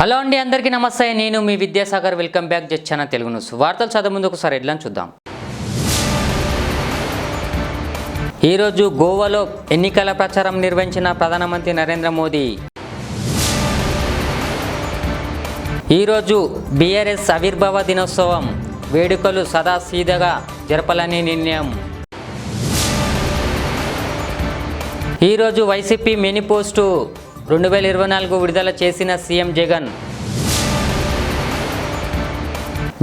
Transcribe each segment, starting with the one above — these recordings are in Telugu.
హలో అండి అందరికీ నమస్తే. నేను మీ విద్యాసాగర్. వెల్కమ్ బ్యాక్ జచ్చాన తెలుగు న్యూస్. వార్తలు చదువు ముందు ఒకసారి ఎడ్లను చూద్దాం. ఈరోజు గోవాలో ఎన్నికల ప్రచారం నిర్వహించిన ప్రధానమంత్రి నరేంద్ర మోదీ. ఈరోజు బీఆర్ఎస్ ఆవిర్భావ దినోత్సవం. వేడుకలు సదా సీదగా జరపాలని నిర్ణయం. ఈరోజు వైసీపీ మేనిఫెస్టో రెండు వేల ఇరవై నాలుగు విడుదల చేసిన సీఎం జగన్.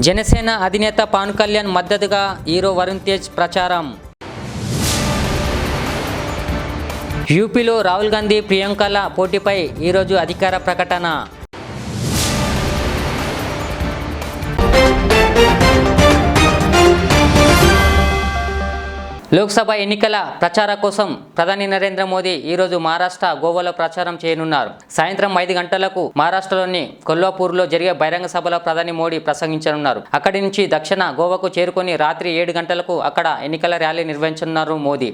జనసేన అధినేత పవన్ కళ్యాణ్ మద్దతుగా హీరో వరుణ్ తేజ్ ప్రచారం. యూపీలో రాహుల్ గాంధీ ప్రియాంకల పోటీపై ఈరోజు అధికార ప్రకటన. లోక్సభ ఎన్నికల ప్రచార కోసం ప్రధాని నరేంద్ర మోదీ ఈరోజు మహారాష్ట్ర గోవాలో ప్రచారం చేయనున్నారు. సాయంత్రం ఐదు గంటలకు మహారాష్ట్రలోని కొల్లాపూర్లో జరిగే బహిరంగ సభలో ప్రధాని మోడీ ప్రసంగించనున్నారు. అక్కడి నుంచి దక్షిణ గోవాకు చేరుకొని రాత్రి ఏడు గంటలకు అక్కడ ఎన్నికల ర్యాలీ నిర్వహించనున్నారు మోదీ.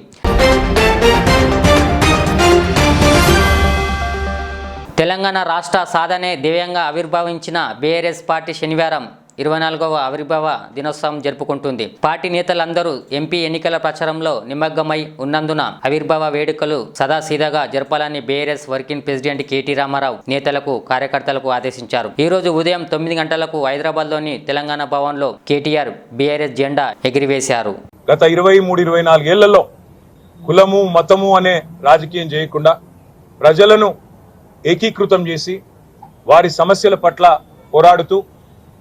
తెలంగాణ రాష్ట్ర సాధనే దివ్యంగా ఆవిర్భవించిన బీఆర్ఎస్ పార్టీ శనివారం ఇరవై నాలుగవ ఆవిర్భావ దినోత్సవం జరుపుకుంటుంది. పార్టీ నేతలందరూ ఎంపీ ఎన్నికల ప్రచారంలో నిమగ్నమై ఉన్నందున ఆవిర్భావ వేడుకలు సదాసీదాగా జరపాలని BRS working president KT Ramarao నేతలకు కార్యకర్తలకు ఆదేశించారు. ఈ రోజు ఉదయం తొమ్మిది గంటలకు హైదరాబాద్లోని తెలంగాణ భవన్లో కేటీఆర్ బీఆర్ఎస్ జెండా ఎగిరివేశారు. గత ఇరవై మూడు ఇరవై నాలుగేళ్ళలో కులము మతము అనే రాజకీయం చేయకుండా ప్రజలను ఏకీకృతం చేసి వారి సమస్యల పట్ల పోరాడుతూ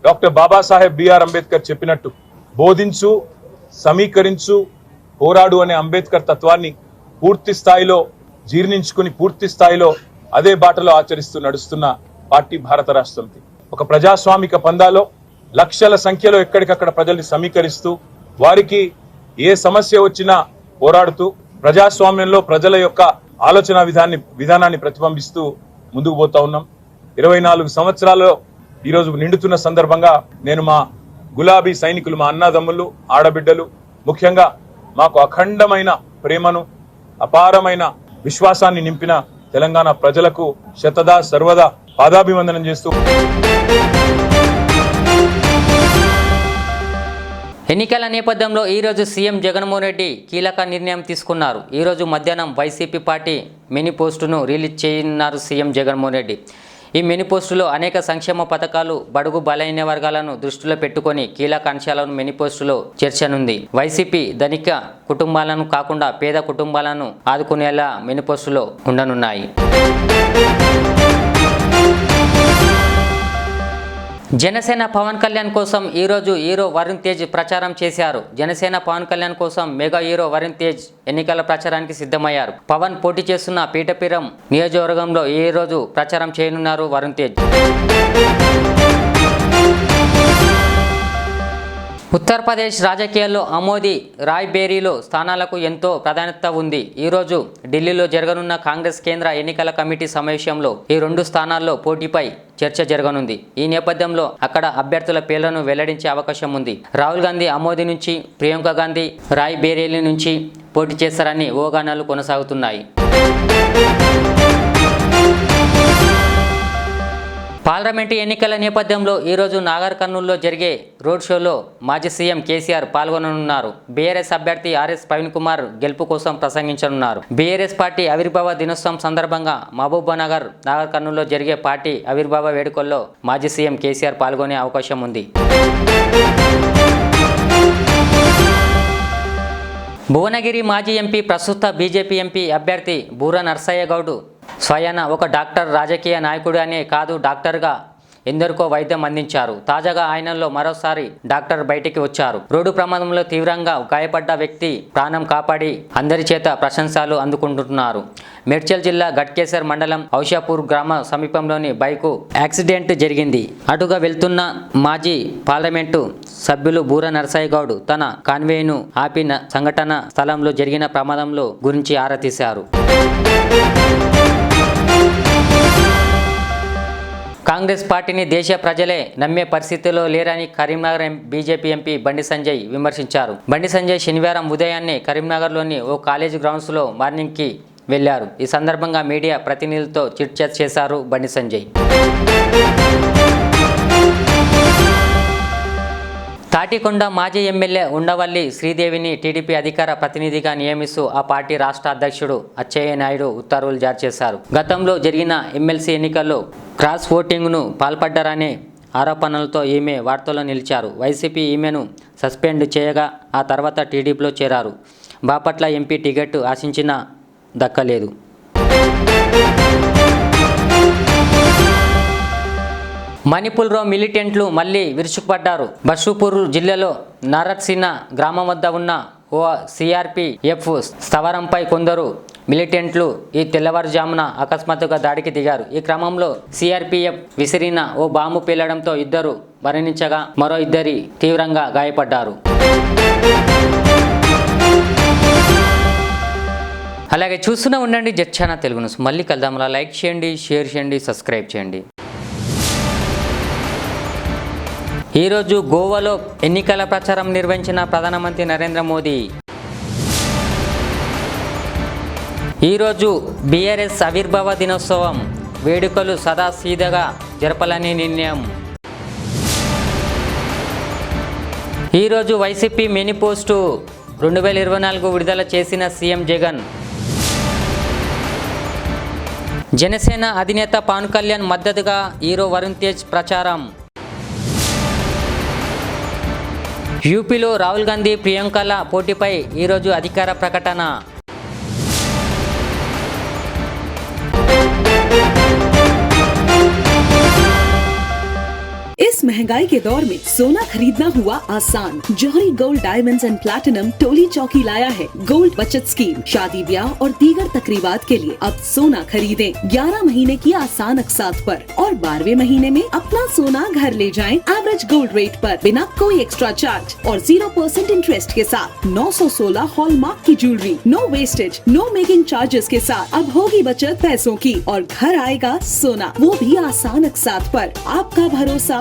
డాక్టర్ బాబాసాహెబ్ బిఆర్ అంబేద్కర్ చెప్పినట్టు బోధించు సమీకరించు పోరాడు అనే అంబేద్కర్ తత్వాన్ని పూర్తి స్థాయిలో జీర్ణించుకుని పూర్తి స్థాయిలో అదే బాటలో ఆచరిస్తూ నడుస్తున్న పార్టీ భారత రాష్ట్రంకి ఒక ప్రజాస్వామిక పందాలో లక్షల సంఖ్యలో ఎక్కడికక్కడ ప్రజల్ని సమీకరిస్తూ వారికి ఏ సమస్య వచ్చినా పోరాడుతూ ప్రజాస్వామ్యంలో ప్రజల యొక్క ఆలోచన విధాన్ని విధానాన్ని ప్రతిబింబిస్తూ ముందుకు పోతా ఉన్నాం. ఇరవై నాలుగు సంవత్సరాలలో ఈరోజు నిండుతున్న సందర్భంగా నేను మా గులాబీ సైనికులు మా అన్నదమ్ములు ఆడబిడ్డలు ముఖ్యంగా మాకు అఖండమైన ప్రేమను అపారమైన విశ్వాసాన్ని నింపిన తెలంగాణ ప్రజలకు శతదా సర్వదా పాదాభివందనం చేస్తూ ఎన్నికల నేపథ్యంలో ఈరోజు సీఎం జగన్మోహన్ రెడ్డి కీలక నిర్ణయం తీసుకున్నారు. ఈరోజు మధ్యాహ్నం వైసీపీ పార్టీ మినీ పోస్టును రిలీజ్ చేయనున్నారు సీఎం జగన్మోహన్ రెడ్డి. ఈ మెనీ అనేక సంక్షేమ పథకాలు బడుగు బలైన వర్గాలను దృష్టిలో పెట్టుకొని కీలక అంశాలను మెనీ చేర్చనుంది. వైసీపీ ధనిక కుటుంబాలను కాకుండా పేద కుటుంబాలను ఆదుకునేలా మెనీ ఉండనున్నాయి. జనసేన పవన్ కళ్యాణ్ కోసం ఈరోజు హీరో వరుణ్ తేజ్ ప్రచారం చేశారు. జనసేన పవన్ కళ్యాణ్ కోసం మెగా హీరో వరుణ్ తేజ్ ఎన్నికల ప్రచారానికి సిద్ధమయ్యారు. పవన్ పోటీ చేస్తున్న పీఠపీరం నియోజకవర్గంలో ఈ రోజు ప్రచారం చేయనున్నారు వరుణ్ తేజ్. ఉత్తరప్రదేశ్ రాజకీయాల్లో అమోదీ రాయ్బేరీలో స్థానాలకు ఎంతో ప్రాధాన్యత ఉంది. ఈరోజు ఢిల్లీలో జరగనున్న కాంగ్రెస్ కేంద్ర ఎన్నికల కమిటీ సమావేశంలో ఈ రెండు స్థానాల్లో పోటీపై చర్చ జరగనుంది. ఈ నేపథ్యంలో అక్కడ అభ్యర్థుల పేర్లను వెల్లడించే అవకాశం ఉంది. రాహుల్ గాంధీ అమోదీ నుంచి ప్రియాంక గాంధీ రాయ్ బేరేలీ నుంచి పోటీ చేస్తారని ఊహాగానాలు కొనసాగుతున్నాయి. పార్లమెంటు ఎన్నికల నేపథ్యంలో ఈరోజు నాగర్ కర్నూలులో జరిగే రోడ్ షోలో మాజీ సీఎం కేసీఆర్ పాల్గొననున్నారు. బీఆర్ఎస్ అభ్యర్థి ఆర్ఎస్ ప్రవీణ్ కుమార్ గెలుపు కోసం ప్రసంగించనున్నారు. బీఆర్ఎస్ పార్టీ ఆవిర్భావ దినోత్సవం సందర్భంగా మహబూబానగర్ నాగర్ కర్నూలులో జరిగే పార్టీ ఆవిర్భావ వేడుకల్లో మాజీ సీఎం కేసీఆర్ పాల్గొనే అవకాశం ఉంది. భువనగిరి మాజీ ఎంపీ ప్రస్తుత బీజేపీ ఎంపీ అభ్యర్థి బూర నర్సయ్య గౌడ్ స్వయాన ఒక డాక్టర్ రాజకీయ నాయకుడు అనే కాదు డాక్టర్గా ఎందరికో వైద్యం అందించారు. తాజాగా ఆయనలో మరోసారి డాక్టర్ బయటికి వచ్చారు. రోడ్డు ప్రమాదంలో తీవ్రంగా గాయపడ్డ వ్యక్తి ప్రాణం కాపాడి అందరి చేత ప్రశంసలు అందుకుంటున్నారు. మేడ్చల్ జిల్లా గట్కేసర్ మండలం ఔషాపూర్ గ్రామ సమీపంలోని బైకు యాక్సిడెంట్ జరిగింది. అటుగా వెళ్తున్న మాజీ పార్లమెంటు సభ్యులు బూర నరసాయి గౌడ్ తన కాన్వేను ఆపిన సంఘటన స్థలంలో జరిగిన ప్రమాదంలో గురించి ఆరా తీశారు. కాంగ్రెస్ పార్టీని దేశ ప్రజలే నమ్మే పరిస్థితిలో లేరని కరీంనగర్ బీజేపీ ఎంపీ బండి సంజయ్ విమర్శించారు. బండి సంజయ్ శనివారం ఉదయాన్నే కరీంనగర్లోని ఓ కాలేజ్ గ్రౌండ్స్లో మార్నింగ్కి వెళ్ళారు. ఈ సందర్భంగా మీడియా ప్రతినిధులతో చిట్చాట్ చేశారు బండి సంజయ్. తాటికొండ మాజీ ఎమ్మెల్యే ఉండవల్లి శ్రీదేవిని టీడీపీ అధికార ప్రతినిధిగా నియమిస్తూ ఆ పార్టీ రాష్ట్ర అధ్యక్షుడు అచ్చయ్య నాయుడు ఉత్తర్వులు జారీ చేశారు. గతంలో జరిగిన ఎమ్మెల్సీ ఎన్నికల్లో క్రాస్ ఓటింగ్ను పాల్పడ్డారనే ఆరోపణలతో ఈమె వార్తల్లో నిలిచారు. వైసీపీ ఈమెను సస్పెండ్ చేయగా ఆ తర్వాత టీడీపీలో చేరారు. బాపట్ల ఎంపీ టికెట్ ఆశించినా దక్కలేదు. మణిపూర్లో మిలిటెంట్లు మళ్ళీ విరుచుకుపడ్డారు. బషుపూర్ జిల్లాలో నరత్సిన గ్రామం వద్ద ఉన్న ఓ సిఆర్పిఎఫ్ స్థవరంపై కొందరు మిలిటెంట్లు ఈ తెల్లవారుజామున అకస్మాత్తుగా దాడికి దిగారు. ఈ క్రమంలో సిఆర్పిఎఫ్ విసిరిన ఓ బాంబు పేలడంతో ఇద్దరు మరణించగా మరో ఇద్దరి తీవ్రంగా గాయపడ్డారు. అలాగే చూస్తూనే ఉండండి జడ్చానా తెలుగు న్యూస్. మళ్ళీ కలుదాం అలా లైక్ చేయండి షేర్ చేయండి సబ్స్క్రైబ్ చేయండి. ఈరోజు గోవాలో ఎన్నికల ప్రచారం నిర్వహించిన ప్రధానమంత్రి నరేంద్ర మోదీ. ఈరోజు బీఆర్ఎస్ ఆవిర్భావ దినోత్సవం వేడుకలు సదాసీదగా జరపాలని నిర్ణయం. ఈరోజు వైసీపీ మేనిఫెస్టో రెండు వేల ఇరవై నాలుగు విడుదల చేసిన సీఎం జగన్. జనసేన అధినేత పవన్ కళ్యాణ్ మద్దతుగా హీరో వరుణ్ తేజ్ ప్రచారం. యూపీలో రాహుల్ గాంధీ ప్రియాంకల పోటీపై ఈరోజు అధికార ప్రకటన. महँगाई के दौर में सोना खरीदना हुआ आसान। जौहरी gold diamonds and platinum Tolichowki लाया है। गोल्ड बचत स्कीम शादी ब्याह और दीगर तकरीबात के लिए अब सोना खरीदे। ग्यारह महीने की आसान अकसात पर और बारहवें महीने में अपना सोना घर ले जाएँ एवरेज गोल्ड रेट पर बिना कोई एक्स्ट्रा चार्ज और ज़ीरो परसेंट इंटरेस्ट के साथ। 916 हॉलमार्क की jewellery no wastage no making charges के साथ। अब होगी बचत पैसों की और घर आएगा सोना। वो भी आसान अकसात पर। आपका भरोसा